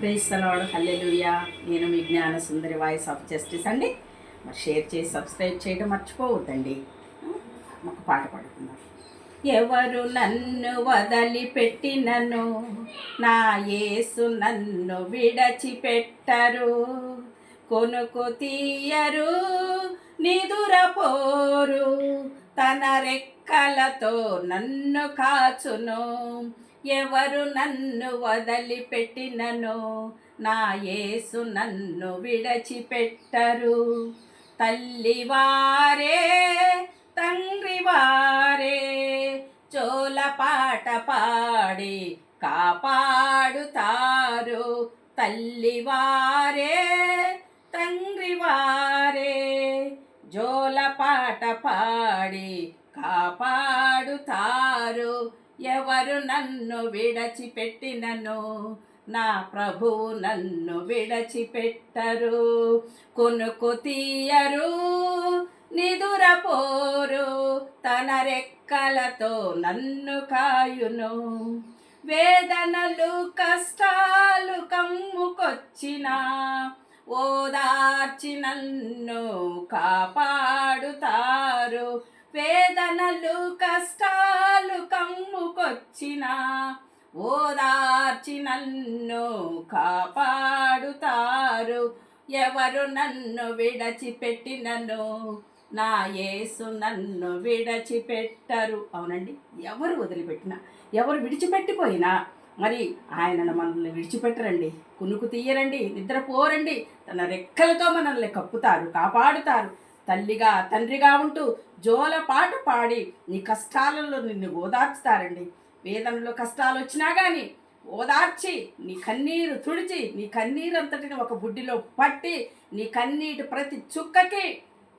ప్రేస్తలాడు hallelujah. నేను మీ జ్ఞాన సుందరి voice of justice అండి. మరి షేర్ చేసి సబ్స్క్రైబ్ చేయడం మర్చిపోవద్దండి. ఒక పాట పాడుకుందాం. ఎవరు నన్ను వదిలిపెట్టినను? నా యేసు నన్ను విడచిపెట్టరు. కొనుకు తీయరు నిదురపోరు. తన రెక్కలతో నన్ను కాచును. ఎవరు నన్ను వదిలిపెట్టినను నా యేసు నన్ను విడచిపెట్టరు. తల్లివారే తండ్రివారే చోలపాట పాడి కాపాడుతారు. తల్లివారే తండ్రివారే జోలపాట పాడి కాపాడుతారు. ఎవరు నన్ను విడచిపెట్టినను? నా ప్రభువు నన్ను విడచిపెట్టరు. కొనుకు తీయరు నిదురపోరు. తన రెక్కలతో నన్ను కాయును. వేదనలు కష్టాలు కమ్ముకొచ్చిన ఓదార్చి నన్ను కాపాడుతారు. వేదనలు కష్టాలు కమ్ముకొచ్చిన ఓదార్చి నన్ను కాపాడుతారు. ఎవరు నన్ను విడచిపెట్టినను? నా యేసు నన్ను విడచిపెట్టరు. అవునండి ఎవరు వదిలిపెట్టినా ఎవరు విడిచిపెట్టిపోయినా మరి ఆయనను మనల్ని విడిచిపెట్టరండి. కునుకు తీయరండి నిద్రపోరండి. తన రెక్కలతో మనల్ని కప్పుతారు కాపాడుతారు. తల్లిగా తండ్రిగా ఉంటూ జోల పాట పాడి నీ కష్టాలలో నిన్ను ఓదార్చుతారండి. వేదనలో కష్టాలు వచ్చినా కానీ ఓదార్చి నీ కన్నీరు తుడిచి నీ కన్నీరు అంతటిని ఒక బుడ్డిలో పట్టి నీ కన్నీటి ప్రతి చుక్కకి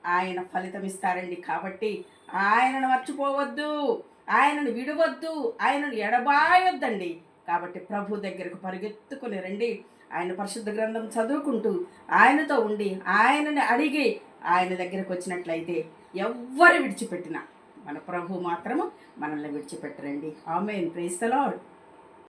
ఆయన ఫలితం ఇస్తారండి కాబట్టి ఆయనను మర్చిపోవద్దు ఆయనను విడవద్దు ఆయనను ఎడబాయొద్దండి. కాబట్టి ప్రభు దగ్గరకు పరిగెత్తుకుని రండి. ఆయన పరిశుద్ధ గ్రంథం చదువుకుంటూ ఆయనతో ఉండి ఆయనని అడిగి ఆయన దగ్గరకు వచ్చినట్లయితే ఎవ్వరు విడిచిపెట్టినా. మన ప్రభు మాత్రము మనల్ని విడిచిపెట్టరండి. ఆమె ప్రేస్తలో